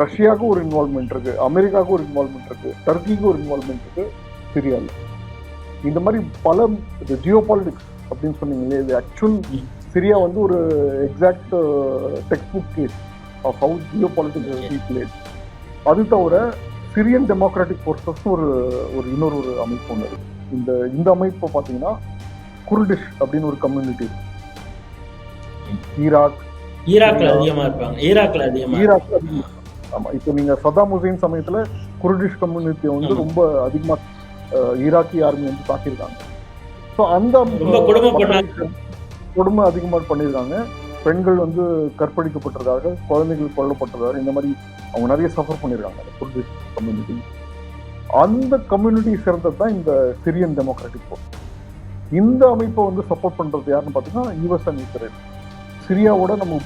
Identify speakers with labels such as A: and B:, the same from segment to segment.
A: ரஷ்யாவுக்கு ஒரு இன்வால்மெண்ட் இருக்கு அமெரிக்காவுக்கு ஒரு இன்வால்மெண்ட் இருக்கு டர்க்கிக்கு ஒரு இன்வால்மெண்ட் இருக்கு சிரியாவில் இந்த மாதிரி பல ஜியோ பாலிடிக்ஸ் அப்படின்னு சொன்னீங்களே இது ஆக்சுவல். சிரியா வந்து ஒரு exact textbook case of how geopolitics played அது தவிர சிரியன் டெமோக்ராட்டிக் ஃபோர்ஸஸ் ஒரு ஒரு இன்னொரு ஒரு அமைப்பு ஒன்று இருக்கு. இந்த இந்த அமைப்பை பார்த்தீங்கன்னா குர்டிஷ் அப்படின்னு ஒரு கம்யூனிட்டி ஈராக்.
B: ஈராக்ல அதிகமா இருப்பாங்க. ஈராக்ல அதிகமா
A: ஈராக் ஆமா இப்போ நீங்க சதாம் ஹுசைன் சமயத்துல குர்டிஷ் கம்யூனிட்டி வந்து. ரொம்ப அதிகமா அஹ், ஈராக்கி ஆர்மி வந்து தாக்கியிருக்காங்க. ஸோ அந்த
B: கொடுமை
A: மக்களுக்கு கொடுமை அதிகமா பண்ணியிருக்காங்க. பெண்கள் வந்து கற்பழிக்கப்பட்டிருக்காங்க குழந்தைகள் கொல்லப்பட்டிருக்காங்க. இந்த மாதிரி அவங்க நிறைய சஃபர் பண்ணியிருக்காங்க குர்டிஷ் கம்யூனிட்டி அந்த கம்யூனிட்டி சேர்ந்தது தான் இந்த சிரியன் டெமோக்ராட்டிக் ஃபோர்ஸ் இந்த அமைப்பை வந்து சப்போர்ட் பண்றது யாருன்னு பார்த்தீங்கன்னா யுஎஸ் அண்ட் இஸ்ரேல் சிரியாவோட நம்ம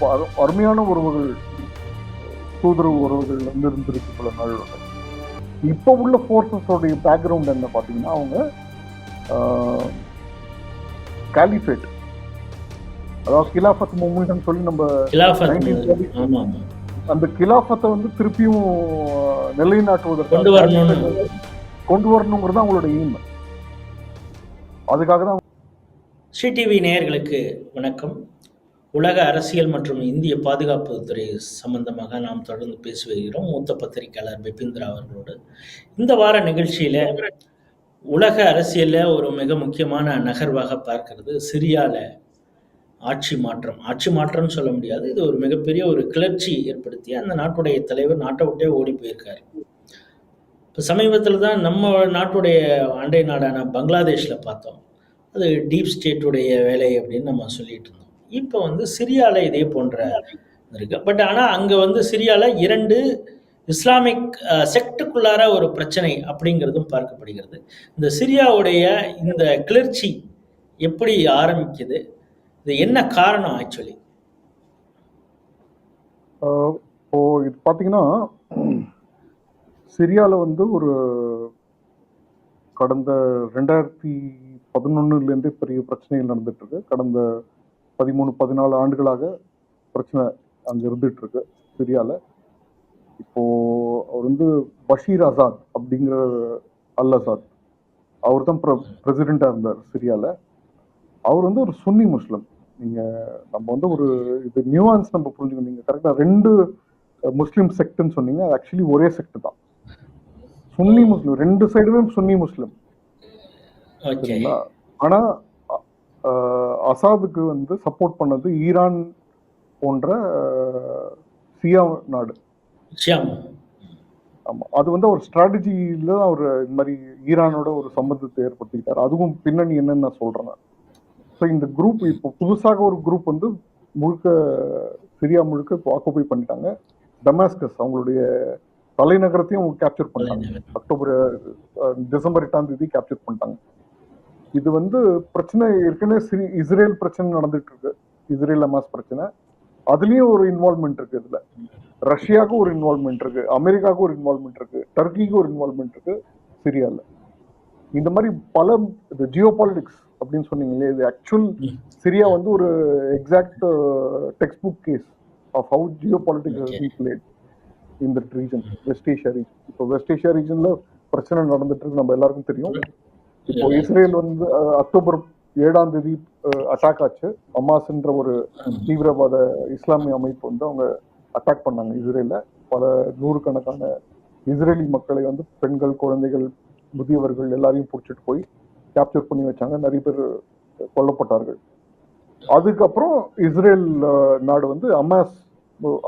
A: அருமையான உறவுகள் தூதரவு உறவுகள் வந்து இருந்திருக்கு பல நாள் இப்போ உள்ள ஃபோர்ஸஸோடைய பேக்ரவுண்ட் என்ன பார்த்தீங்கன்னா அவங்க காலிஃபேட் அதாவது கிலாஃபத் மூமெண்ட்னு சொல்லி நம்ம
B: கிலாஃபத்
A: 1930
B: ஆமா ஆமா.
A: அந்த கிலாஃபத்தை வந்து திருப்பியும் நிலைநாட்டுவதற்கு.
B: கொண்டு
A: வரணுங்கிறது அவங்களோட எய்ம் அதுக்காக தான்
B: ஸ்ரீ டிவி நேயர்களுக்கு வணக்கம். உலக அரசியல் மற்றும் இந்திய பாதுகாப்பு துறை சம்பந்தமாக நாம் தொடர்ந்து பேசி வருகிறோம். மூத்த பத்திரிகையாளர் பிபிந்திரா அவர்களோடு. இந்த வார நிகழ்ச்சியில உலக அரசியலில் ஒரு மிக முக்கியமான நகர்வாக பார்க்கிறது சிரியால ஆட்சி மாற்றம். ஆட்சி மாற்றம்னு சொல்ல முடியாது. இது ஒரு மிகப்பெரிய ஒரு கிளர்ச்சி ஏற்படுத்தி அந்த நாட்டுடைய தலைவர் நாட்டை விட்டே ஓடி போயிருக்காரு. இப்போ சமீபத்தில் தான் நம்ம நாட்டுடைய அண்டை நாடான பங்களாதேஷில் பார்த்தோம். அது டீப் ஸ்டேட்டுடைய வேலை அப்படின்னு நம்ம சொல்லிட்டு இருந்தோம். இப்போ வந்து சிரியாவில் இதே போன்ற இருக்கு. பட் ஆனால் அங்கே வந்து சிரியாவில் இரண்டு இஸ்லாமிக் செக்டுக்குள்ளார ஒரு பிரச்சனை அப்படிங்கிறதும் பார்க்கப்படுகிறது. இந்த சிரியாவுடைய இந்த கிளர்ச்சி எப்படி ஆரம்பிக்குது? இது என்ன காரணம் ஆக்சுவலி?
A: இப்போ இது பார்த்தீங்கன்னா சிரியாவில் வந்து ஒரு கடந்த ரெண்டாயிரத்தி பதினொன்னுலேருந்தே பெரிய பிரச்சனைகள் நடந்துட்டு இருக்கு. கடந்த பதிமூணு பதினாலு ஆண்டுகளாக பிரச்சனை அங்கே இருந்துட்டு இருக்கு சிரியாவில் இப்போ அவர் வந்து பஷீர் ஆசாத் அப்படிங்கிற அல் ஆசாத் அவர் தான் பிரசிடெண்ட்டாக இருந்தார் சிரியாவில் அவர் வந்து ஒரு சுன்னி முஸ்லிம். நீங்க நம்ம வந்து ஒரு இது நியூவான்ஸ் நம்ம புரிஞ்சுக்கணும். நீங்க கரெக்டா ரெண்டு முஸ்லீம் செக்ட்னு சொன்னீங்க. அது ஆக்சுவலி ஒரே செக்ட் தான். சுன்னி முஸ்லீம். ரெண்டு சைடுமே சுன்னி முஸ்லீம். சரிங்களா? ஆனா அ- அஹ், அசாதுக்கு வந்து சப்போர்ட் பண்ணது ஈரான் போன்ற சியா நாடு.
B: ஷியாம்
A: ஆமா. அது வந்து ஒரு ஸ்ட்ராட்டஜியில தான் அவர் இந்த மாதிரி ஈரானோட ஒரு சம்பந்தத்தை ஏற்படுத்திக்கிட்டார் அதுவும் பின்னணி என்னன்னு நான் சொல்றேன் ஸோ இந்த குரூப் இப்போ புதுசாக ஒரு குரூப் வந்து முழுக்க சிரியா முழுக்க இப்போ ஆக்குபை பண்ணிட்டாங்க. டமாஸ்கஸ் அவங்களுடைய தலைநகரத்தையும் கேப்சர் பண்ணிட்டாங்க. அக்டோபர் டிசம்பர் எட்டாம் தேதி கேப்சர் பண்ணிட்டாங்க. இது வந்து பிரச்சனை ஏற்கனவே சிரி இஸ்ரேல் பிரச்சனை நடந்துட்டு இருக்கு. இஸ்ரேல் அமாஸ் பிரச்சனை. அதுலேயும் ஒரு இன்வால்மெண்ட் இருக்கு இதில். ரஷ்யாவுக்கும் ஒரு இன்வால்மெண்ட் இருக்கு. அமெரிக்காவுக்கும் ஒரு இன்வால்மெண்ட் இருக்கு. டர்க்கிக்கும் ஒரு இன்வால்மெண்ட் இருக்கு. சிரியாவில் இந்த மாதிரி பல ஜியோ பாலிடிக்ஸ் அப்படின்னு சொன்னீங்களே இது ஆக்சுவல் சிரியா வந்து ஒரு exact textbook case of how geopolitics played இந்த ரீஜன் வெஸ்ட் ஏஷியா ரீஜன் இப்போ வெஸ்ட் ஏஷியா ரீஜனில் பிரச்சனை நடந்துட்டு இருக்கு. நம்ம எல்லாருக்கும் தெரியும். இப்போ இஸ்ரேல் வந்து அக்டோபர் ஏழாம் தேதி அட்டாக் ஆச்சு. அமாஸ்ன்ற ஒரு தீவிரவாத இஸ்லாமிய அமைப்பு வந்து அவங்க அட்டாக் பண்ணாங்க இஸ்ரேல பல நூறுக்கணக்கான இஸ்ரேலி மக்களை வந்து பெண்கள் குழந்தைகள் முதியவர்கள் எல்லாரையும் பிடிச்சிட்டு போய் கேப்சர் பண்ணி வச்சாங்க. நிறைய பேர் கொல்லப்பட்டார்கள். அதுக்கப்புறம் இஸ்ரேல் நாடு வந்து அமாஸ்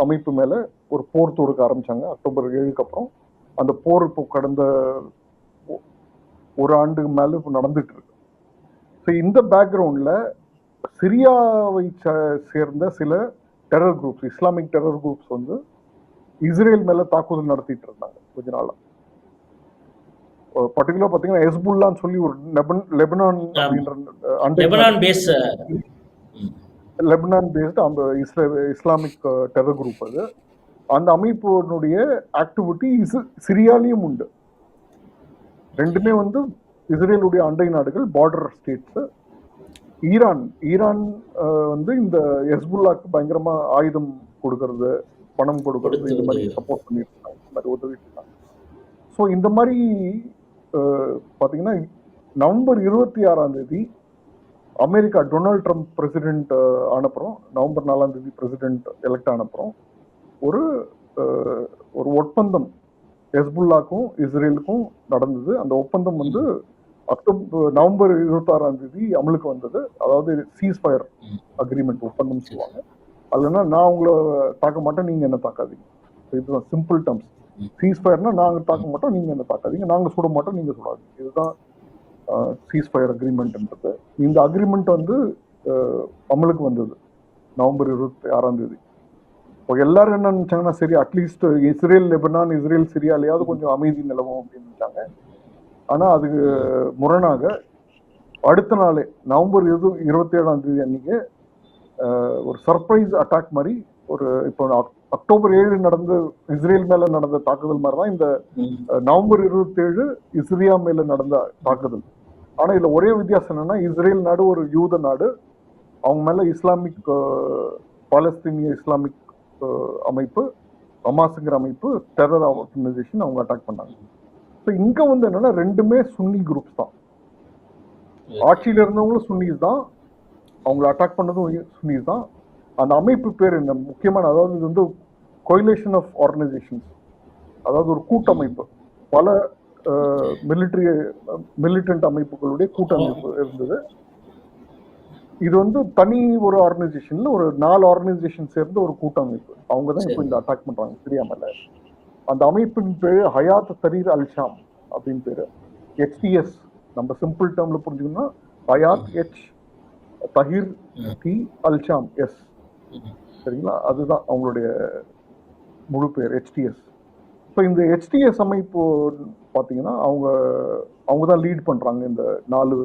A: அமைப்பு மேல ஒரு போர் தொடுக்க ஆரம்பிச்சாங்க. அக்டோபர் ஏழுக்கு அப்புறம். அந்த போர் இப்போ கடந்த ஒரு ஆண்டுக்கு மேல இப்போ நடந்துட்டு இருக்கு. ஸோ இந்த பேக்ரவுண்ட்ல சிரியாவை சேர்ந்த சில terror groups Islamic terror groups வந்து இஸ்ரேல் மேல தாக்குதல் நடத்திட்டு இருந்தாங்க கொஞ்ச நாளா. பர்டிகுலர் பாத்தீங்கன்னா ஹெஸ்புல்லான்னு சொல்லி ஒரு லெபன் லெபனான். அப்படின்ற
B: லெபனான் பேஸ்
A: லெபனான் பேஸ்டு அந்த இஸ்ரே இஸ்லாமிக் டெரர் குரூப் அது. அந்த அமைப்பினுடைய ஆக்டிவிட்டி சிரியாலையும் உண்டு. ரெண்டுமே வந்து இஸ்ரேலுடைய அண்டை நாடுகள் பார்டர் ஸ்டேட்ஸ் ஈரான் ஈரான் வந்து இந்த ஹெஸ்புல்லாக்கு பயங்கரமா ஆயுதம் கொடுக்கறது பணம் கொடுக்கறது இந்த மாதிரி. சப்போர்ட் பண்ணிட்டு இருக்காங்க இந்த மாதிரி உதவிட்டு இருக்காங்க. ஸோ இந்த மாதிரி அஹ், பாத்தீங்கன்னா நவம்பர் இருபத்தி ஆறாம் தேதி அமெரிக்கா டொனால்ட் ட்ரம்ப் பிரசிடென்ட் ஆனப்புறம் நவம்பர் நாலாம் தேதி பிரசிடென்ட் எலெக்ட் ஆனப்புறம் ஒரு ஒரு ஒப்பந்தம் ஹெஸ்புல்லாக்கும் இஸ்ரேலுக்கும் நடந்தது. அந்த ஒப்பந்தம் வந்து அக்டோபர் நவம்பர் இருபத்தாறாம் தேதி அமலுக்கு வந்தது. அதாவது சீஸ் ஃபயர் அக்ரிமெண்ட் ஒப்பந்தம் சொல்லுவாங்க அதுலன்னா நான் உங்களை தாக்க மாட்டேன் நீங்க என்ன தாக்காதீங்க. இதுதான் சிம்பிள் டேர்ம்ஸ்
B: ம்.
A: சீஸ் ஃபயர்னா தாக்க மாட்டோம் நீங்க என்ன தாக்காதீங்க. நாங்கள் சுட மாட்டோம் நீங்க சுடாதீங்க. இதுதான் சீஸ் ஃபயர் அக்ரிமெண்ட்ன்றது இந்த அக்ரிமெண்ட் வந்து அமலுக்கு வந்தது. நவம்பர் இருபத்தி ஆறாம் தேதி. இப்போ எல்லாரும் என்ன நினைச்சாங்கன்னா சரி at least Israel Lebanon Israel சிரியாலேயாவது கொஞ்சம் அமைதி நிலவும் அப்படின்னு ஆனால் அதுக்கு முரணாக அடுத்த நாளே நவம்பர் இரு இருபத்தி ஏழாம் தேதி அன்னைக்கு ஒரு சர்ப்ரைஸ் அட்டாக் மாதிரி ஒரு இப்போ அக்- அக்டோபர் ஏழு நடந்த இஸ்ரேல் மேல நடந்த தாக்குதல் மாதிரி தான் இந்த நவம்பர் இருபத்தேழு இஸ்ரியா மேல நடந்த தாக்குதல். ஆனா இதுல ஒரே வித்தியாசம் என்னன்னா இஸ்ரேல் நாடு ஒரு யூத நாடு. அவங்க மேல இஸ்லாமிக் பாலஸ்தீனிய இஸ்லாமிக் அமைப்பு ஹமாஸுங்கிற அமைப்பு டெரர் ஆர்கனைசேஷன் அவங்க அட்டாக் பண்ணாங்க. ஸோ இங்க வந்து என்னன்னா ரெண்டுமே சுன்னி குரூப்ஸ் தான். ஆட்சியில இருந்தவங்களும் சுன்னிஸ் தான். அவங்கள அட்டாக் பண்ணதும் சுன்னிஸ் தான். அந்த அமைப்பு பேர் என்ன? முக்கியமான அதாவது இது வந்து கோயிலேஷன் ஆஃப் ஆர்கனைசேஷன்ஸ் அதாவது ஒரு கூட்டமைப்பு. பல மிலிட்ரி மிலிட்டன்ட் அமைப்புகளுடைய கூட்டமைப்பு இருந்தது. இது வந்து தனி ஒரு ஆர்கனைசேஷன்ல ஒரு நாலு ஆர்கனைசேஷன் சேர்ந்த ஒரு கூட்டமைப்பு. அவங்க தான் இப்போ இந்த அட்டாக் பண்றாங்க தெரியாமல அந்த அமைப்பின் பேரு ஹயாத் தரீர் அல்ஷாம் அப்படின்னு பேரு. ஹெச்டிஎஸ் நம்ம சிம்பிள் டேர்ம்ல புரிஞ்சுக்கணும்னா Hayat H Tahrir T al Sham S. சரிங்களா? அதுதான் அவங்களுடைய முழு பேர் ஹெச்டிஎஸ் ஸோ இந்த ஹெச்டிஎஸ் அமைப்பு பார்த்தீங்கன்னா அவங்க அவங்க தான் லீட் பண்ணுறாங்க இந்த நாலு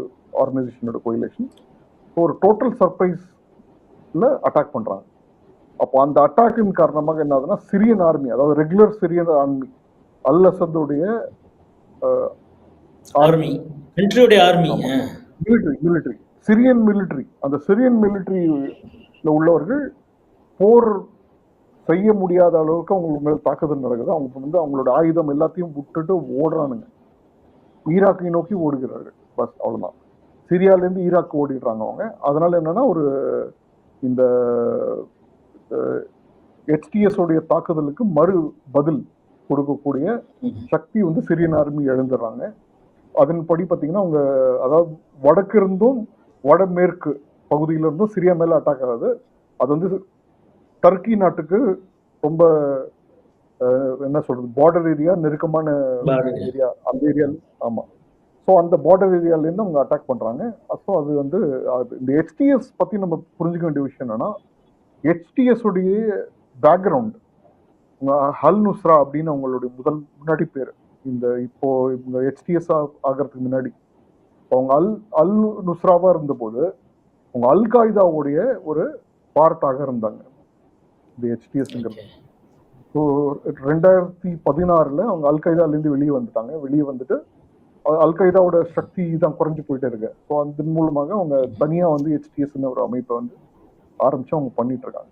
A: ஆர்கனைசேஷனோட கோயிலேஷன் ஒரு டோட்டல் சர்ப்ரைஸில் அட்டாக் பண்ணுறாங்க அப்போ அந்த அட்டாக்கின் காரணமாக என்ன ஆகுதுன்னா சிரியன் ஆர்மி அதாவது ரெகுலர் சிரியன் ஆர்மி அல் அசதுடைய
B: army கண்ட்ரியோடைய army
A: military military Syrian military அந்த சிரியன் மிலிட்ரியில் உள்ளவர்கள் போர் செய்ய முடியாத அளவுக்கு அவங்களுக்கு மேல தாக்குதல் நடக்குது. அவங்க வந்து அவங்களோட ஆயுதம் எல்லாத்தையும் விட்டுட்டு ஓடுறானுங்க. ஈராக்கை நோக்கி ஓடுகிறார்கள். பஸ் அவ்வளவுதான். சிரியால இருந்து ஈராக் ஓடிடுறாங்க அவங்க. அதனால என்னன்னா ஒரு இந்த ஹெச்டிஎஸ் உடைய தாக்குதலுக்கு மறு பதில் கொடுக்கக்கூடிய சக்தி வந்து சிரியன் ஆர்மி எழுந்துடுறாங்க. அதன்படி பார்த்தீங்கன்னா அவங்க அதாவது வடக்கு இருந்தும் வடமேற்கு பகுதியில இருந்தும் சிரியா மேல அட்டாக் ஆகுது. அது வந்து டர்க்கி நாட்டுக்கு ரொம்ப என்ன சொல்றது பார்டர் ஏரியா நெருக்கமான
B: Border area.
A: ஏரியா அந்த ஏரியா ஆமா. ஸோ அந்த பார்டர் ஏரியால இருந்து அவங்க அட்டாக் பண்றாங்க. ஸோ அது வந்து இந்த ஹெச்டிஎஸ் பத்தி நம்ம புரிஞ்சுக்க வேண்டிய விஷயம் என்னன்னா ஹெச்டிஎஸ் உடைய பேக்ரவுண்ட் ஹல் நுஸ்ரா அப்படின்னு அவங்களுடைய முதல் முன்னாடி பேர். இந்த இப்போ இந்த ஹெச்டிஎஸ் ஆகிறதுக்கு முன்னாடி. அவங்க அல் அல் நுஸ்ராவா இருந்தபோது அவங்க அல் காய்தாவுடைய ஒரு பார்ட்டாக இருந்தாங்க. இந்த ஹெச்டிஎஸ்ங்கிறது ஸோ ரெண்டாயிரத்தி பதினாறுல அவங்க அல் இருந்து வெளியே வந்துட்டாங்க. வெளியே வந்துட்டு அல் qaedaவோட சக்தி தான் குறைஞ்சு போயிட்டே இருக்கு. ஸோ அதன் மூலமாக அவங்க தனியா வந்து ஹெச்டிஎஸ்னு ஒரு அமைப்பை வந்து ஆரம்பிச்சு அவங்க பண்ணிட்டு இருக்காங்க.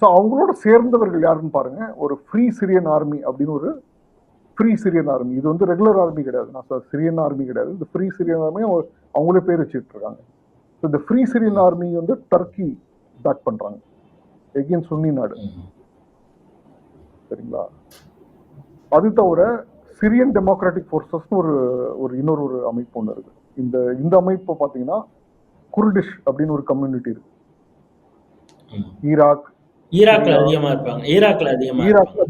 A: ஸோ அவங்களோட சேர்ந்தவர்கள் யாருன்னு பாருங்க. ஒரு ஃப்ரீ சிரியன் ஆர்மி அப்படின்னு ஒரு ஃப்ரீ சிரியன் ஆர்மி இது வந்து ரெகுலர் ஆர்மி கிடையாது. நான் சொல்ற சிரியன் ஆர்மி கிடையாது. இந்த ஃப்ரீ சிரியன் ஆர்மி அவங்களே பேர் வச்சுட்டு இருக்காங்க. ஸோ இந்த ஃப்ரீ சிரியன் ஆர்மி வந்து டர்க்கி பேக் பண்றாங்க. எகெயின் சுன்னி நாடு. சரிங்களா? அது தவிர சிரியன் டெமோக்ராட்டிக் ஃபோர்ஸஸ்னு ஒரு ஒரு இன்னொரு ஒரு அமைப்பு ஒன்று இருக்கு. இந்த இந்த அமைப்பு பார்த்தீங்கன்னா குர்டிஷ் அப்படின்னு ஒரு கம்யூனிட்டி இருக்கு. ஈராக்.
B: ஈராக்ல அதிகமா இருப்பாங்க. ஈராக்ல அதிகமா
A: ஈராக்ல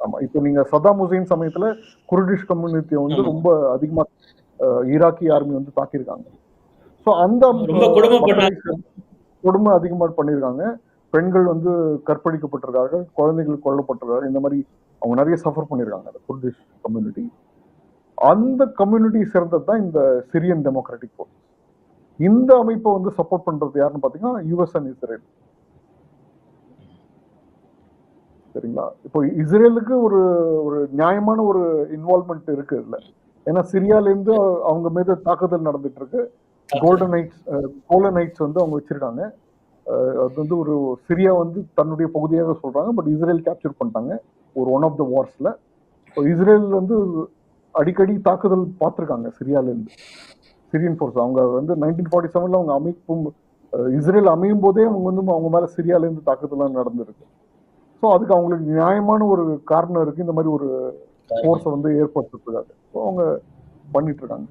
A: ஆமா. இப்போ நீங்க சதாம் ஹுசைன் சமயத்துல குர்டிஷ் கம்யூனிட்டியை வந்து. ரொம்ப அதிகமா ஈராக்கி ஆர்மி வந்து தாக்கியிருக்காங்க. ஸோ அந்த
B: கொடுமை
A: மக்களை கொடுமை அதிகமா பண்ணியிருக்காங்க. பெண்கள் வந்து கற்பழிக்கப்பட்டிருக்கார்கள் குழந்தைகள் கொல்லப்பட்டிருக்காங்க இந்த மாதிரி அவங்க நிறைய சஃபர் பண்ணியிருக்காங்க அந்த குர்திஷ் கம்யூனிட்டி அந்த கம்யூனிட்டி சேர்ந்தது தான் இந்த சிரியன் டெமோக்ராட்டிக் ஃபோர்ஸ் இந்த அமைப்பை வந்து சப்போர்ட் பண்றது யாருன்னு பாத்தீங்கன்னா யுஎஸ் அண்ட் இஸ்ரேல் சரிங்களா? இப்போ இஸ்ரேலுக்கு ஒரு ஒரு நியாயமான ஒரு இன்வால்மெண்ட் இருக்கு இதுல. ஏன்னா சிரியால இருந்து அவங்க மீது தாக்குதல் நடந்துட்டு இருக்கு. கோல்டன் நைட்ஸ் கோல்டன் நைட்ஸ் வந்து அவங்க வச்சிருக்காங்க. அது வந்து ஒரு சிரியா வந்து தன்னுடைய பகுதியாக சொல்கிறாங்க பட் இஸ்ரேல் கேப்சர் பண்ணிட்டாங்க. ஒரு ஒன் ஆஃப் த வார்ஸில் இப்போ இஸ்ரேல் வந்து அடிக்கடி தாக்குதல் பார்த்துருக்காங்க சிரியாலேருந்து சிரியன் ஃபோர்ஸ் அவங்க வந்து நைன்டீன் ஃபார்ட்டி செவனில் அவங்க அமைப்பும் இஸ்ரேல் அமையும் போதே அவங்க வந்து அவங்க மேலே சிரியாலேருந்து தாக்குதலாம் நடந்திருக்கு. ஸோ அதுக்கு அவங்களுக்கு நியாயமான ஒரு காரணம் இருக்குது இந்த மாதிரி ஒரு ஃபோர்ஸை வந்து ஏற்படுத்துறதுக்காக. ஸோ அவங்க பண்ணிட்டு இருக்காங்க.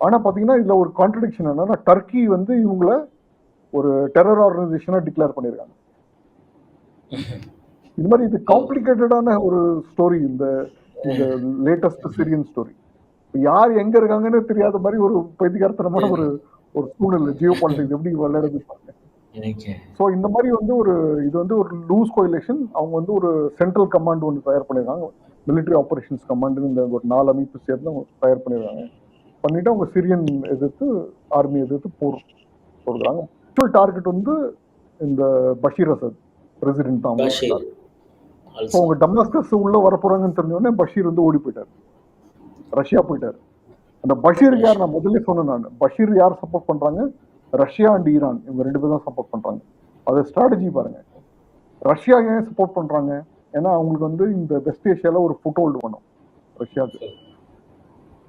A: ஆனா இதில் ஒரு கான்ட்ரடிக்ஷன் என்னன்னா டர்க்கி வந்து இவங்கள ஒரு டெரர் ஆர்கனைசேஷனா டிக்ளேர் பண்ணியிருக்காங்க இது மாதிரி இது காம்ப்ளிகேட்டடான ஒரு ஸ்டோரி இந்த இந்த லேட்டஸ்ட் சிரியன் ஸ்டோரி யார் எங்க இருக்காங்கன்னு தெரியாத மாதிரி ஒரு பைத்தியகாரத்தனமான ஒரு ஒரு சூழ்நிலை ஜியோ பாலிட்டிக்ஸ் எப்படி விளையாடுது ஸோ இந்த மாதிரி வந்து ஒரு இது வந்து ஒரு லூஸ் கோயிலேஷன் அவங்க வந்து ஒரு சென்ட்ரல் கமாண்ட் ஒன்று தயார் பண்ணியிருக்காங்க military ஆபரேஷன்ஸ் கமாண்ட் இந்த ஒரு நாலு அமைப்பு சேர்ந்து அவங்க தயார் பண்ணியிருக்காங்க பண்ணிட்டு அவங்க சிரியன் எதிர்த்து ஆர்மி எதிர்த்து போர் போடுறாங்க ஆக்சுவல் டார்கெட் வந்து இந்த பஷீர் அசத் பிரசிடென்ட் தான்
B: பஷீர்
A: ஸோ அவங்க டமாஸ்கஸ் உள்ள வர போறாங்கன்னு தெரிஞ்ச உடனே பஷீர் வந்து ஓடி போயிட்டார். ரஷ்யா போயிட்டார். அந்த பஷீருக்கு யார்? நான் முதல்ல சொன்னேன் நான். பஷீர் யார் சப்போர்ட் பண்றாங்க? ரஷ்யா அண்ட் ஈரான் இவங்க ரெண்டு பேரும் தான் சப்போர்ட் பண்றாங்க. அது ஸ்ட்ராட்டஜி பாருங்க. ரஷ்யா ஏன் சப்போர்ட் பண்றாங்க? ஏன்னா அவங்களுக்கு வந்து இந்த வெஸ்ட் ஏஷியால ஒரு ஃபுட் ஹோல்டு பண்ணும் ரஷ்யாவுக்கு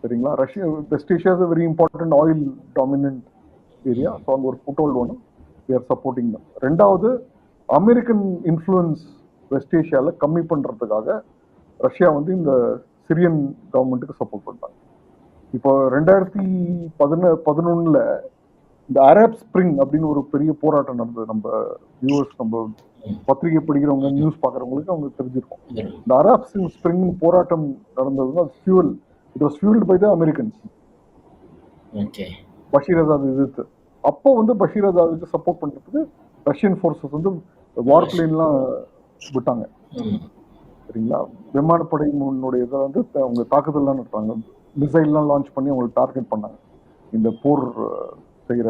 A: சரிங்களா? Russia west Asia is very important oil dominant area so அங்கே ஒரு ஃபுட் ஹோல்டு வேணும் ஆர் சப்போர்ட்டிங் தம் ரெண்டாவது அமெரிக்கன் இன்ஃப்ளூயன்ஸ் வெஸ்ட் ஏஷியாவில் கம்மி பண்ணுறதுக்காக ரஷ்யா வந்து இந்த சிரியன் கவர்மெண்ட்டுக்கு சப்போர்ட் பண்ணுறாங்க இப்போ ரெண்டாயிரத்தி பதின பதினொன்றில் இந்த அரப் ஸ்ப்ரிங் அப்படின்னு ஒரு பெரிய போராட்டம் நடந்தது. நம்ம வியூவர்ஸ் நம்ம பத்திரிகை படிக்கிறவங்க நியூஸ் பார்க்குறவங்களுக்கு அவங்க தெரிஞ்சிருக்கும். இந்த அரப் ஸ்ப்ரிங் போராட்டம் நடந்தது தான் fuel it was fuelled by the Americans
B: okay
A: Bashar Assad எதிர்த்து அப்போ வந்து பஷீர் அசாதுக்கு சப்போர்ட் பண்றதுக்கு ரஷ்யன் ஃபோர்ஸஸ் வந்து வார் பிளேன்லாம் விட்டாங்க. சரிங்களா? விமானப்படை முன்னுடைய இதை வந்து அவங்க தாக்குதல்லாம் நடத்தாங்க மிசைல்லாம் லான்ச் பண்ணி அவங்களை டார்கெட் பண்ணாங்க. இந்த போர் அஹ், செய்யற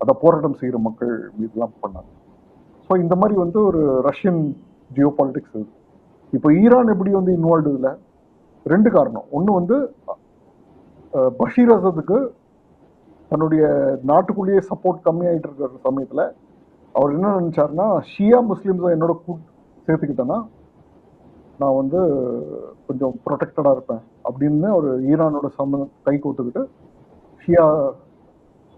A: அத போராட்டம் செய்யற மக்கள் மீதுலாம் பண்ணாங்க. ஸோ இந்த மாதிரி வந்து ஒரு ரஷ்யன் ஜியோ பாலிடிக்ஸ் இப்போ ஈரான் எப்படி வந்து இன்வால்வ் இதுல? ரெண்டு காரணம். ஒன்று வந்து பஷீர் அசதுக்கு தன்னுடைய நாட்டுக்குள்ளேயே சப்போர்ட் கம்மியாயிட்டு இருக்கிற சமயத்துல அவர் என்ன நினைச்சாருன்னா ஷியா முஸ்லிம்ஸை என்னோட கூ சேர்த்துக்கிட்டேன்னா நான் வந்து கொஞ்சம் ப்ரொடெக்டடா இருப்பேன் அப்படின்னு ஒரு ஈரானோட சம்ம கை கோத்துக்கிட்டு ஷியா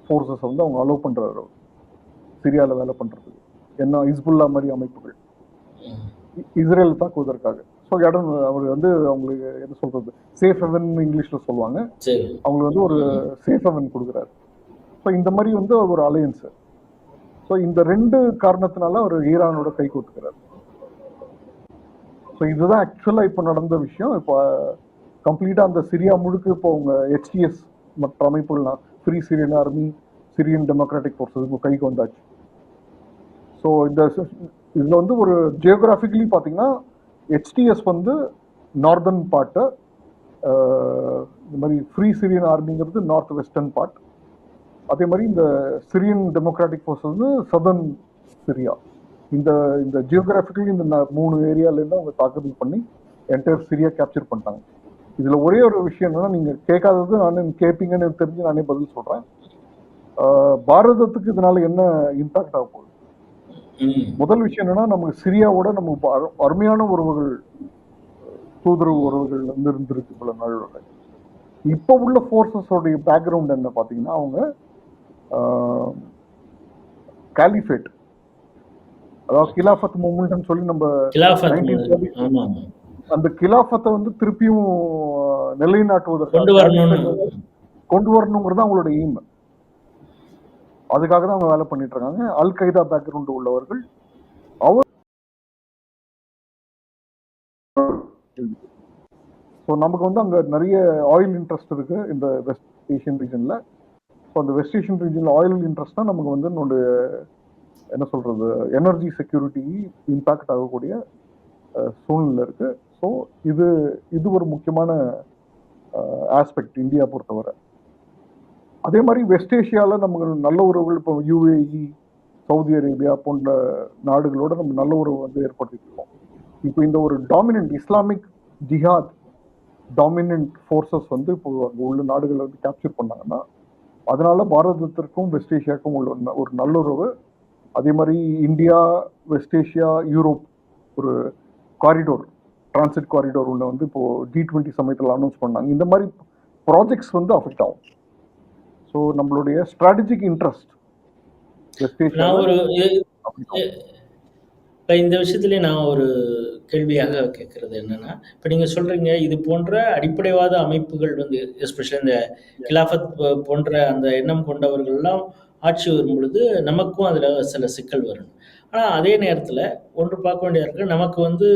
A: ஃபோர்ஸஸ் வந்து அவங்க அலோவ் பண்றாரு அவர். சிரியால வேலை பண்றதுக்கு. என்ன இஸ்புல்லா மாதிரி அமைப்புகள். இஸ்ரேல் தாக்குவதற்காக. ஸோ இடம் அவர் வந்து அவங்களுக்கு என்ன சொல்றது சேஃப் ஹெவன் இங்கிலீஷ்ல சொல்லுவாங்க. அவங்களுக்கு வந்து ஒரு சேஃப் ஹெவன் கொடுக்குறாரு. ஸோ இந்த மாதிரி வந்து ஒரு அலையன்ஸு ஸோ இந்த ரெண்டு காரணத்தினால அவர் ஈரானோட கை கோத்துக்கிறார். ஸோ இதுதான் ஆக்சுவலாக இப்போ நடந்த விஷயம். இப்போ கம்ப்ளீட்டாக அந்த சிரியா முழுக்க இப்போ அவங்க ஹெச்டிஎஸ் மற்ற அமைப்புகள்லாம் free Syrian army Syrian democratic forces இப்போ கைக்கு வந்தாச்சு. ஸோ இந்த இதில் வந்து ஒரு ஜியோகிராஃபிக்கலி பார்த்தீங்கன்னா ஹெச்டிஎஸ் வந்து நார்தர்ன் பார்ட்டு இந்த மாதிரி ஃப்ரீ சிரியன் ஆர்மிங்கிறது நார்த் வெஸ்டர்ன் பார்ட் அதே மாதிரி இந்த சிரியன் டெமோக்ராட்டிக் ஃபோர்ஸ் வந்து சதர்ன் சிரியா. இந்த இந்த ஜியோகிராஃபிக்கலி இந்த மூணு ஏரியாலேருந்து அவங்க தாக்குதல் பண்ணி என்டையர் சிரியா கேப்சர் பண்ணிட்டாங்க. இதுல ஒரே ஒரு விஷயம் என்னன்னா நீங்க கேட்காதது நான் கேட்பீங்கன்னு தெரிஞ்சு நானே பதில் சொல்றேன். ஆஹ் பாரதத்துக்கு இதனால என்ன இம்பாக்ட் ஆக போகுது? முதல் விஷயம் என்னன்னா நமக்கு சிரியாவோட அரு- அருமையான உறவுகள் தூதரவு உறவுகள் வந்து இருந்திருக்கு பல நாளோட. இப்போ உள்ள ஃபோர்ஸஸோடைய பேக்ரவுண்ட் என்ன பார்த்தீங்கன்னா அவங்க காலிஃபேட் அதாவது கிலாஃபத் மூமெண்ட்னு சொல்லி நம்ம
B: கிலாஃபத்
A: 1930
B: ஆமா ஆமா.
A: அந்த கிலாஃபத்தை வந்து திருப்பியும் நிலைநாட்டுவதற்கு
B: கொண்டு
A: வரணுங்கிறது அவங்களோட எய்ம் அதுக்காக தான் அவங்க வேலை பண்ணிட்டு இருக்காங்க. அல் கைதா பேக்ரவுண்ட் உள்ளவர்கள் அவர் ஸோ நமக்கு வந்து அங்க நிறைய ஆயில் இன்ட்ரெஸ்ட் இருக்கு இந்த வெஸ்ட் ஏஷியன் ரீஜன்ல ஸோ அந்த வெஸ்ட் ஏஷியன் ரீஜன்ல ஆயில் இன்ட்ரெஸ்ட் தான் நமக்கு வந்து நம்மளுடைய என்ன சொல்கிறது எனர்ஜி செக்யூரிட்டி இம்பேக்ட் ஆகக்கூடிய சூழ்நிலை இருக்குது ஸோ இது இது ஒரு முக்கியமான ஆஸ்பெக்ட் இந்தியா பொறுத்தவரை. அதே மாதிரி வெஸ்ட் ஏஷியாவில் நமக்கு நல்ல உறவுகள் இப்போ யூஏஇ சவுதி அரேபியா போன்ற நாடுகளோட நம்ம நல்ல உறவு வந்து ஏற்படுத்திருக்கோம் இப்போ இந்த ஒரு dominant Islamic jihad dominant forces வந்து இப்போ அங்கே உள்ள நாடுகளை வந்து கேப்சர் பண்ணாங்கன்னா அதனால பாரதத்திற்கும் வெஸ்ட் ஏஷியாவுக்கும் உள்ள ஒரு நல்லுறவு. அதே மாதிரி இந்தியா வெஸ்ட் ஏஷியா யூரோப் ஒரு காரிடோர் டிரான்சிட் காரிடோர் ஒன்று வந்து இப்போ ஜி டுவெண்ட்டி சமயத்தில் அனௌன்ஸ் பண்ணாங்க. இந்த மாதிரி ப்ராஜெக்ட்ஸ் வந்து அஃபெக்ட் ஆகும். ஸோ நம்மளுடைய ஸ்ட்ராட்டஜிக் இன்ட்ரெஸ்ட் வெஸ்ட் ஏஷியா
B: இப்போ இந்த விஷயத்துல நான் ஒரு கேள்வியாக கேட்குறது என்னன்னா இப்போ நீங்கள் சொல்கிறீங்க இது போன்ற அடிப்படைவாத அமைப்புகள் வந்து எஸ்பெஷலி இந்த கிலாஃபத் போன்ற அந்த எண்ணம் கொண்டவர்கள்லாம் ஆட்சி வரும் பொழுது நமக்கும் அதில் சில சிக்கல் வரும். ஆனால் அதே நேரத்தில் ஒன்று பார்க்க வேண்டியது இருக்கு நமக்கு வந்து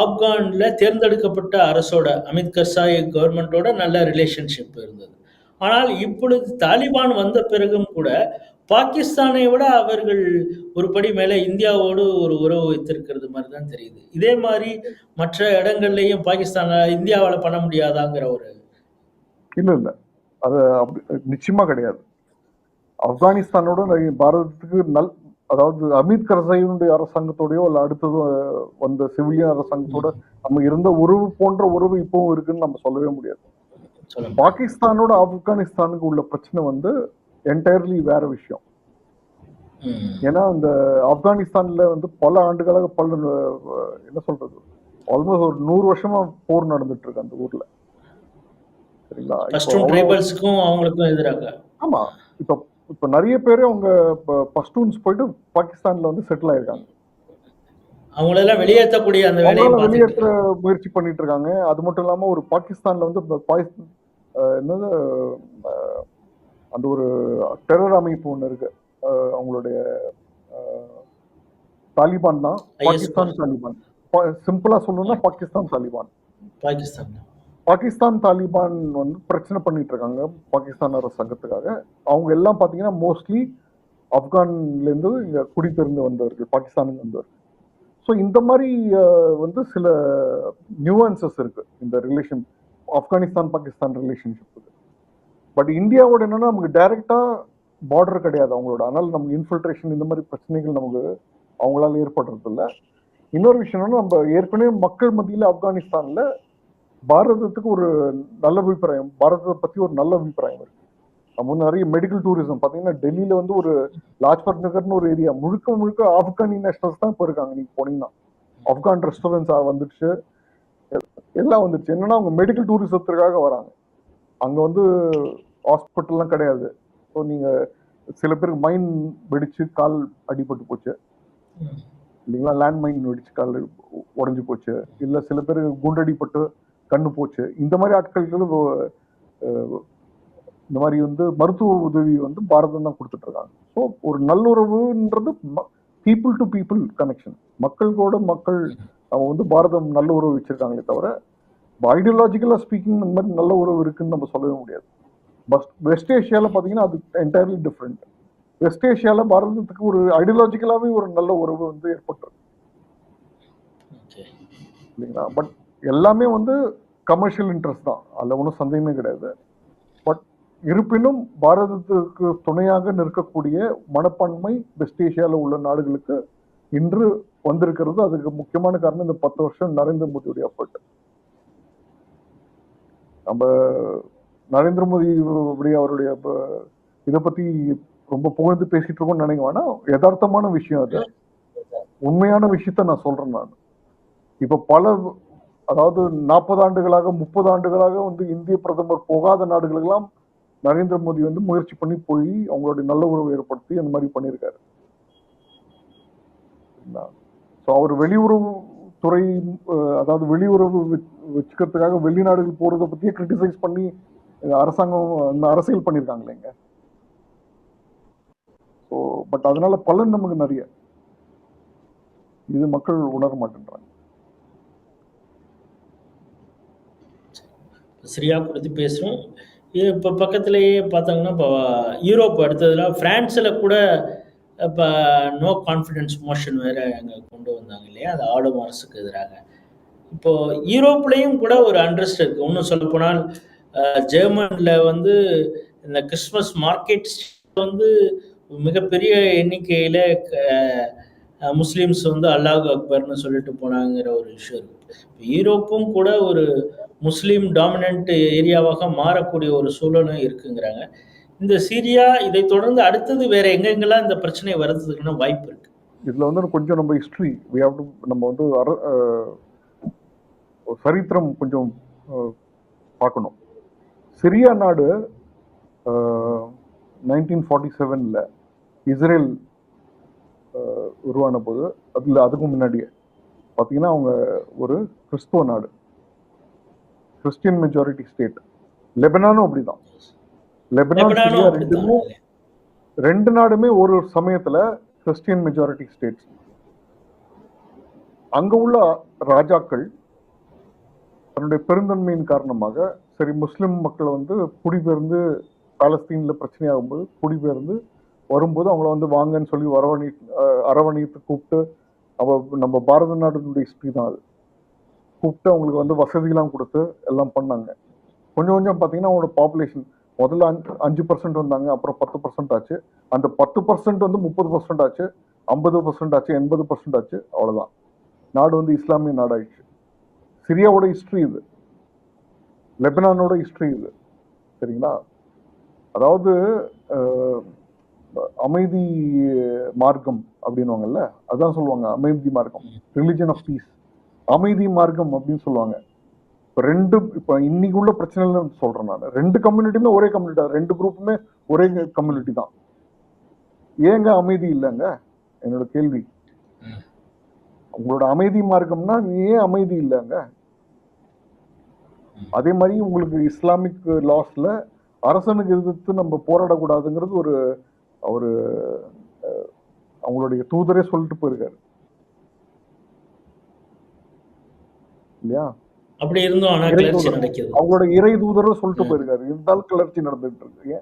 B: ஆப்கானில் தேர்ந்தெடுக்கப்பட்ட அரசோட அமித் கர்சாய் கவர்மெண்ட்டோட நல்ல ரிலேஷன்ஷிப் இருந்தது. ஆனால் இப்பொழுது தாலிபான் வந்த பிறகும் கூட பாகிஸ்தானை விட அவர்கள் ஒரு படி மேலே இந்தியாவோடு ஒரு உறவு வைத்திருக்கிறது மாதிரி தான் தெரியுது. இதே மாதிரி மற்ற இடங்கள்லையும் பாகிஸ்தான இந்தியாவால் பண்ண முடியாதாங்கிற ஒரு
A: இல்லை இல்லை. அது அப்படி நிச்சயமா கிடையாது. ஆப்கானிஸ்தானோட பாரதத்துக்கு நல் அதாவது அமித் கர்சாயினுடைய அரசாங்கத்தோடயோ இல்லை அடுத்தது வந்த சிவிலியன் அரசாங்கத்தோட நம்ம இருந்த உறவு போன்ற உறவு இப்பவும் இருக்குன்னு நம்ம சொல்லவே முடியாது. பாகிஸ்தானோட ஆப்கானிஸ்தானுக்கு உள்ள பிரச்சனை வந்து என்டையர்லி வேற விஷயம். ஏன்னா அந்த ஆப்கானிஸ்தான்ல வந்து பல ஆண்டுகளாக பல என்ன சொல்றது? ஆல்மோஸ்ட் ஒரு நூறு வருஷமா போர் நடந்துட்டு இருக்கு அந்த ஊர்ல. சரிங்களா?
B: அவங்களுக்கும்
A: ஆமா. இப்போ இப்போ நிறைய பேர் அவங்க இப்போ பஷ்டூன்ஸ் போயிட்டு பாகிஸ்தான்ல வந்து செட்டில் ஆயிருக்காங்க.
B: அவங்களெல்லாம் வெளியேற்றக்கூடிய அந்த வேலையை
A: வெளியேற்ற முயற்சி பண்ணிட்டு இருக்காங்க. அது மட்டும் இல்லாம ஒரு பாகிஸ்தான்ல வந்து என்னது? அந்த ஒரு டெரர் அமைப்பு ஒண்ணு இருக்கு. அவங்களுடைய தாலிபான் தான் பாகிஸ்தான் தாலிபான். சிம்பிளா சொல்லணும்னா பாகிஸ்தான் தாலிபான்.
B: பாகிஸ்தான்.
A: பாகிஸ்தான் தாலிபான் வந்து பிரச்சனை பண்ணிட்டு இருக்காங்க பாகிஸ்தான் அரசாங்கத்துக்காக. அவங்க எல்லாம் பாத்தீங்கன்னா மோஸ்ட்லி ஆப்கான்ல இருந்து இங்க குடிபெயர்ந்து வந்தவர்கள் பாகிஸ்தானுக்கு வந்தவர்கள். ஸோ இந்த மாதிரி வந்து சில நியூவன்சஸ் இருக்கு. இந்த ரிலேஷன் ஆப்கானிஸ்தான் பாகிஸ்தான் ரிலேஷன்ஷிப்புக்கு பட் இந்தியாவோட என்னன்னா நமக்கு டைரக்டா பார்டர் கிடையாது அவங்களோட. அதனால நமக்கு இன்ஃபில்ட்ரேஷன் இந்த மாதிரி பிரச்சனைகள் நமக்கு அவங்களால ஏற்படுறது இல்லை இன்னொரு விஷயம் என்னன்னா நம்ம ஏற்கனவே மக்கள் மத்தியில் ஆப்கானிஸ்தான்ல பாரதத்துக்கு ஒரு நல்ல அபிப்பிராயம். பாரதத்தை பத்தி ஒரு நல்ல அபிப்பிராயம் இருக்கு. நம்ம வந்து நிறைய மெடிக்கல் டூரிசம் பார்த்தீங்கன்னா டெல்லியில வந்து ஒரு லாஜ்பத் நகர்னு ஒரு ஏரியா முழுக்க முழுக்க ஆப்கானி நேஷனல்ஸ் தான் இப்போ இருக்காங்க. நீங்க போனீங்கன்னா. ஆப்கான் ரெஸ்டாரண்ட்ஸ் வந்துடுச்சு. எல்லாம் வந்துடுச்சு. என்னன்னா அவங்க மெடிக்கல் டூரிசத்திற்காக வராங்க. அங்கே வந்து ஹாஸ்பிட்டல்லாம் கிடையாது. ஸோ நீங்கள் சில பேருக்கு மைன் வெடிச்சு கால் அடிபட்டு போச்சு. இல்லைங்களா? லேண்ட் மைன் வெடிச்சு கால் உடஞ்சி போச்சு. இல்லை சில பேர் குண்டடிப்பட்டு கண்ணு போச்சு. இந்த மாதிரி ஆட்களுக்கு இந்த மாதிரி வந்து மருத்துவ உதவி வந்து பாரதம் தான் கொடுத்துட்டு இருக்காங்க. ஸோ ஒரு நல்லுறவுன்றது பீப்புள் டு பீப்புள் கனெக்ஷன் மக்களோட மக்கள் அவங்க வந்து பாரதம் நல்ல உறவு வச்சிருக்காங்களே தவிர ஐடியாலஜிக்கலா ஸ்பீக்கிங் இந்த மாதிரி நல்ல உறவு இருக்குன்னு நம்ம சொல்லவே முடியாது. பஸ் வெஸ்ட் ஏஷியால பாத்தீங்கன்னா அது என்டையர்லி டிஃப்ரெண்ட் வெஸ்ட் ஏஷியால பாரதத்துக்கு ஒரு ஐடியாலஜிக்கலாவே ஒரு நல்ல உறவு வந்து ஏற்பட்டிருக்கு. இல்லைங்களா? பட் எல்லாமே வந்து கமர்ஷியல் இன்ட்ரெஸ்ட் தான். அதில் ஒன்றும் சந்தேகமே கிடையாது. பட் இருப்பினும் பாரதத்துக்கு துணையாக நிற்கக்கூடிய மனப்பான்மை வெஸ்ட் ஏஷியாவில் உள்ள நாடுகளுக்கு இன்று வந்திருக்கிறது. அதுக்கு முக்கியமான காரணம் இந்த பத்து வருஷம் நரேந்திர மோடியுடைய எஃபர்ட் நம்ம நரேந்திர மோடி உடைய அவருடைய இதை பத்தி ரொம்ப புகழ்ந்து பேசிட்டு இருக்கோம்னு நினைக்க வேணாம். யதார்த்தமான விஷயம் அது. உண்மையான விஷயத்த நான் சொல்றேன் நான். இப்ப பல அதாவது நாற்பது ஆண்டுகளாக முப்பது ஆண்டுகளாக வந்து இந்திய பிரதமர் போகாத நாடுகளுக்கெல்லாம் நரேந்திர மோடி வந்து முயற்சி பண்ணி போய் அவங்களுடைய நல்ல உறவு ஏற்படுத்தி அந்த மாதிரி பண்ணியிருக்காரு. ஸோ அவர் வெளியுறவு துறை அதாவது வெளியுறவு வச்சுக்கிறதுக்காக வெளிநாடுகள் போகிறத பற்றியே கிரிட்டிசைஸ் பண்ணி அரசாங்கம் அந்த அரசியல் பண்ணியிருக்காங்க இல்லைங்க ஸோ பட் அதனால பலன் நமக்கு நிறைய. இது மக்கள் உணர மாட்டேன்றாங்க.
B: சரியா கொடுத்து பேசுகிறோம் இப்போ பக்கத்துலேயே பார்த்தாங்கன்னா இப்போ யூரோப் அடுத்ததுலாம் ஃப்ரான்ஸில் கூட இப்போ நோ கான்ஃபிடென்ஸ் மோஷன் வேறு அங்கே கொண்டு வந்தாங்க இல்லையா? அது ஆளும் அரசுக்கு எதிராக. இப்போது யூரோப்லேயும் கூட ஒரு அண்ட்ரஸ்ட் இருக்குது இன்னும் சொல்லப்போனால் ஜெர்மனில் வந்து இந்த கிறிஸ்மஸ் மார்க்கெட்ஸ் வந்து மிகப்பெரிய எண்ணிக்கையில் முஸ்லீம்ஸ் வந்து அல்லாஹ் அக்பர்னு சொல்லிட்டு போனாங்கிற ஒரு இஷ்யூ இருக்கு. இப்போ யூரோப்பும் கூட ஒரு முஸ்லீம் டாமினன்ட் ஏரியாவாக மாறக்கூடிய ஒரு சூழலும் இருக்குங்கிறாங்க. இந்த சிரியா இதை தொடர்ந்து அடுத்தது வேற எங்கெங்கெல்லாம் இந்த பிரச்சனை வர்றதுக்கான வாய்ப்பு இருக்கு?
A: இதுல வந்து கொஞ்சம் நம்ம ஹிஸ்டரி நம்ம வந்து ஒரு சரித்திரம் கொஞ்சம் பார்க்கணும். சிரியா நாடு நைன்டீன் ஃபார்ட்டி செவனில் இஸ்ரேல் உருவான போது அதில் அதுக்கும் முன்னாடியே. பார்த்தீங்கன்னா அவங்க ஒரு கிறிஸ்துவ நாடு. கிறிஸ்டியன் மெஜாரிட்டி ஸ்டேட் லெபனானும் அப்படிதான். லெபனான் ரெண்டு நாடுமே ஒரு சமயத்துல கிறிஸ்டியன் மெஜாரிட்டி ஸ்டேட்ஸ் அங்க உள்ள ராஜாக்கள் தன்னுடைய பெருந்தன்மையின் காரணமாக சரி முஸ்லிம் மக்களை வந்து குடிபெயர்ந்து பாலஸ்தீன்ல பிரச்சனையாகும்போது குடிபெயர்ந்து வரும்போது அவங்கள வந்து வாங்கன்னு சொல்லி வரவணி அரவணைத்து கூப்பிட்டு அவ நம்ம பாரத நாடுனுடைய ஹிஸ்ட்ரி தான் அது. கூப்பிட்டு அவங்களுக்கு வந்து வசதியெல்லாம் கொடுத்து எல்லாம் பண்ணாங்க. கொஞ்சம் கொஞ்சம் பார்த்தீங்கன்னா அவங்களோட பாப்புலேஷன் முதல்ல அஞ்சு அஞ்சு பர்சன்ட் வந்தாங்க அப்புறம் பத்து பர்சன்ட் ஆச்சு. அந்த பத்து பர்சன்ட் வந்து முப்பது பர்சன்ட் ஆச்சு ஐம்பது பர்சன்ட் ஆச்சு எண்பது பர்சன்ட் ஆச்சு அவ்வளோதான் நாடு வந்து இஸ்லாமிய நாடாயிடுச்சு. சிரியாவோட ஹிஸ்ட்ரி இது. லெபனானோட ஹிஸ்ட்ரி இது. சரிங்களா? அதாவது அமைதி மார்க்கம் அப்படின்னுவாங்கல்ல அதான் சொல்லுவாங்க அமைதி மார்க்கம். ரிலிஜன் ஆஃப் பீஸ் அமைதி மார்க்கம் அப்படின்னு சொல்லுவாங்க. இப்ப ரெண்டு இப்ப இன்னைக்கு உள்ள பிரச்சனைல சொல்றேன் நான். ரெண்டு கம்யூனிட்டியுமே ஒரே கம்யூனிட்டி ரெண்டு குரூப்புமே ஒரே கம்யூனிட்டி தான். ஏங்க அமைதி இல்லைங்க? என்னோட கேள்வி. உங்களோட அமைதி மார்க்கம்னா ஏன் அமைதி இல்லைங்க? அதே மாதிரி உங்களுக்கு இஸ்லாமிக் லாஸ்ல அரசனுக்கு எதிர்த்து நம்ம போராடக்கூடாதுங்கிறது ஒரு ஒரு அவங்களுடைய தூதரே சொல்லிட்டு போயிருக்காரு. இல்லையா?
B: அப்படி இருந்தும் ஆனா கிளர்ச்சி. நடக்குது
A: அவங்களோட இறை தூதரும் சொல்லிட்டு போயிருக்காரு. இருந்தாலும் கிளர்ச்சி நடந்துட்டு இருக்கு.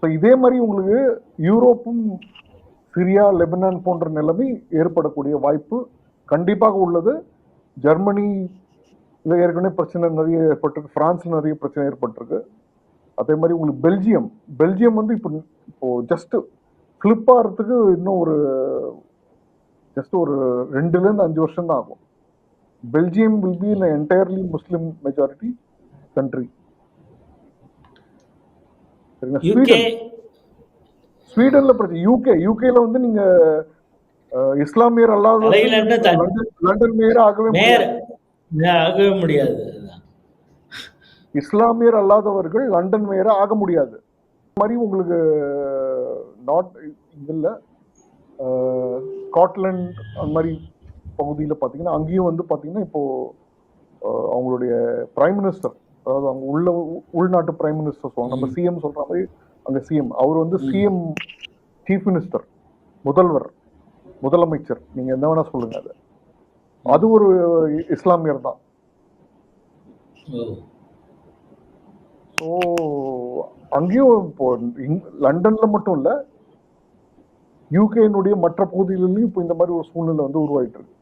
A: So இதே மாதிரி உங்களுக்கு யூரோப்பும் சிரியா லெபனான் போன்ற நிலைமை ஏற்படக்கூடிய வாய்ப்பு கண்டிப்பாக உள்ளது. ஜெர்மனி இதுல ஏற்கனவே பிரச்சனை நிறைய ஏற்பட்டிருக்கு பிரான்ஸ்ல நிறைய பிரச்சனை ஏற்பட்டிருக்கு. அதே மாதிரி உங்களுக்கு பெல்ஜியம். பெல்ஜியம் வந்து இப்போ இப்போ ஜஸ்ட் ஃபிளிப் ஆகிறதுக்கு இன்னும் ஒரு ஜஸ்ட் ஒரு ரெண்டுல இருந்து அஞ்சு வருஷம் தான் ஆகும். Belgium in entirely Muslim majority country சரிங்களா?
B: யூகே
A: ஸ்வீடன் ஸ்வீடன்ல பிரச்சனை யூகே யூகேல வந்து நீங்க இஸ்லாமியர் அல்லாத லண்டன் மேயர் ஆகவே
B: ஆகவே முடியாது.
A: இஸ்லாமியர் அல்லாதவர்கள் லண்டன் மேயரா ஆக முடியாது. மாதிரி உங்களுக்கு நாட் இதுல ஸ்காட்லாண்ட் அந்த மாதிரி பகுதியில் பார்த்தீங்கன்னா அங்கேயும் வந்து பார்த்தீங்கன்னா இப்போ அஹ், அவங்களுடைய பிரைம் மினிஸ்டர் அதாவது அவங்க உள்ள உள்நாட்டு பிரைம் மினிஸ்டர் சொல்லுவாங்க. நம்ம சிஎம் சொல்ற மாதிரி அங்க சிஎம் அவர் வந்து சிஎம் சீஃப் மினிஸ்டர் முதல்வர் முதலமைச்சர். நீங்க என்ன வேணா சொல்லுங்க அது. அது ஒரு இஸ்லாமியர் தான். ஸோ அங்கேயும் இப்போ லண்டன்ல மட்டும் இல்ல யூகேனுடைய மற்ற பகுதிகளிலும் இப்போ இந்த மாதிரி ஒரு சூழ்நிலை வந்து உருவாயிட்டு இருக்கு.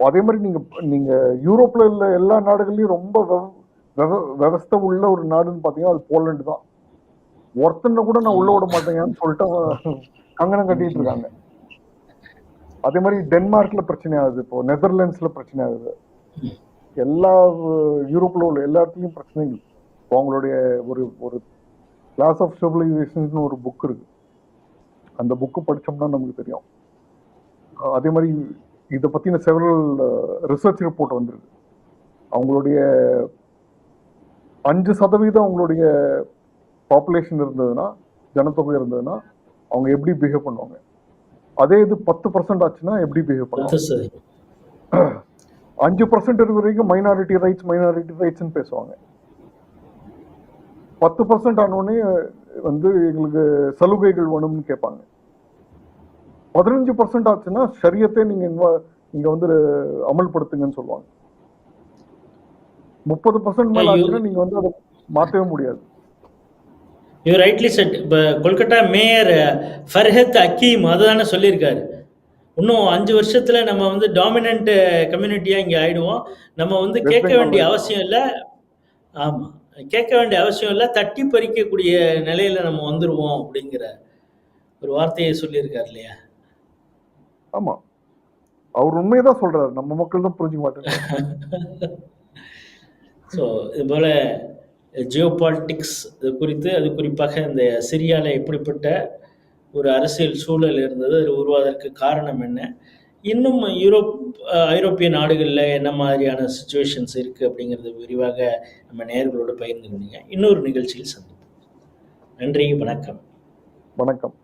A: அதே மாதிரி நீங்க நீங்க யூரோப்ல உள்ள எல்லா நாடுகள்லயும் ரொம்ப வெவ- வெவ- விவஸ்தை உள்ள ஒரு நாடுன்னு பாத்தீங்கன்னா அது போலண்டு தான். ஒருத்தனை கூட நான் உள்ள விட மாட்டேங்கன்னு சொல்லிட்டு கங்கணம் கட்டிட்டு இருக்காங்க. அதே மாதிரி டென்மார்க்ல பிரச்சனை ஆகுது. இப்போ நெதர்லாண்ட்ஸ்ல பிரச்சனை ஆகுது. எல்லா யூரோப்ல உள்ள எல்லா இடத்துலயும் பிரச்சனைகள். இப்போ அவங்களுடைய ஒரு ஒரு கிளாஸ் ஆஃப் சிவிலைசேஷன் ஒரு புக் இருக்கு. அந்த புக்கு படிச்சோம்னா நமக்கு தெரியும். அதே மாதிரி இதை பத்தின செவரல் ரிசர்ச் ரிப்போர்ட் வந்திருக்கு. அவங்களுடைய அஞ்சு சதவீதம் அவங்களுடைய பாப்புலேஷன் இருந்ததுன்னா ஜனத்தொகை இருந்ததுன்னா அவங்க எப்படி பிஹேவ் பண்ணுவாங்க? அதே இது பத்து பர்சன்ட் ஆச்சுன்னா எப்படி பிஹேவ் பண்ணுவாங்க? அஞ்சு பர்சன்ட் இருக்கிற வரைக்கும் மைனாரிட்டி ரைட்ஸ் மைனாரிட்டி ரைட்ஸ்னு பேசுவாங்க. பத்து பர்சன்ட் ஆனோடனே வந்து எங்களுக்கு சலுகைகள் வேணும்னு கேட்பாங்க. பதினஞ்சு பர்சன்ட் ஆச்சுன்னா ஷரியத்தை நீங்க நீங்க வந்து அமல்படுத்துங்கன்னு சொல்லுவாங்க. முப்பது பர்சன்ட் மேல. ஆச்சுன்னா நீங்க வந்து அதை மாற்றவே முடியாது.
B: யூ ரைட்லி செட் இப்போ கொல்கட்டா மேயர் ஃபர்ஹத் அக்கீம் அதுதானே சொல்லியிருக்காரு. இன்னும் அஞ்சு வருஷத்துல நம்ம வந்து டாமினன்ட் கம்யூனிட்டியா இங்க ஆயிடுவோம். நம்ம வந்து கேட்க வேண்டிய. அவசியம் இல்லை. ஆமா. கேட்க வேண்டிய அவசியம் இல்லை. தட்டி பறிக்கக்கூடிய நிலையில நம்ம வந்துருவோம் அப்படிங்கிற ஒரு வார்த்தையை சொல்லியிருக்காரு இல்லையா?
A: ஆமா. அவர் உண்மையதான் சொல்றாரு. நம்ம மக்கள் தான் புரிஞ்சுக்க மாட்டாங்க
B: ஸோ இது போல ஜியோ பாலிட்டிக்ஸ் இது குறித்து அது குறிப்பாக இந்த சிரியாவில் எப்படிப்பட்ட ஒரு அரசியல் சூழல் இருந்தது அது உருவாவதற்கு காரணம் என்ன? இன்னும் யூரோப் ஐரோப்பிய நாடுகளில் என்ன மாதிரியான சுச்சுவேஷன்ஸ் இருக்குது அப்படிங்கிறது விரிவாக நம்ம நேயர்களோடு பகிர்ந்து கொண்டீங்க இன்னொரு நிகழ்ச்சியில் சந்திப்போம். நன்றி வணக்கம்.
A: வணக்கம்.